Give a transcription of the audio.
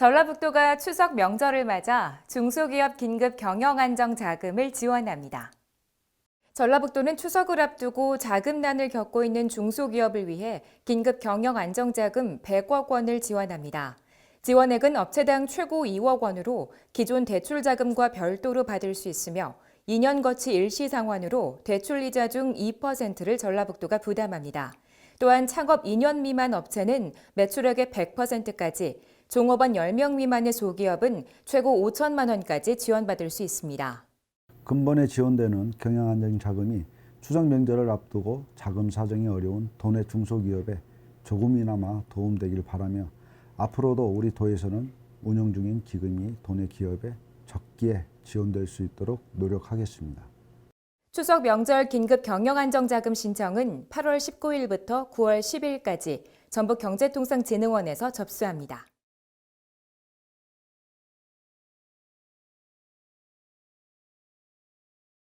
전라북도가 추석 명절을 맞아 중소기업 긴급 경영 안정 자금을 지원합니다. 전라북도는 추석을 앞두고 자금난을 겪고 있는 중소기업을 위해 긴급 경영 안정 자금 100억 원을 지원합니다. 지원액은 업체당 최고 2억 원으로 기존 대출 자금과 별도로 받을 수 있으며 2년 거치 일시 상환으로 대출 이자 중 2%를 전라북도가 부담합니다. 또한 창업 2년 미만 업체는 매출액의 100%까지, 종업원 10명 미만의 소기업은 최고 5천만 원까지 지원받을 수 있습니다. 근본에 지원되는 경영안정 자금이 추석 명절을 앞두고 자금 사정이 어려운 도내 중소기업에 조금이나마 도움되길 바라며 앞으로도 우리 도에서는 운영 중인 기금이 도내 기업에 적기에 지원될 수 있도록 노력하겠습니다. 추석 명절 긴급 경영안정자금 신청은 8월 19일부터 9월 10일까지 전북경제통상진흥원에서 접수합니다.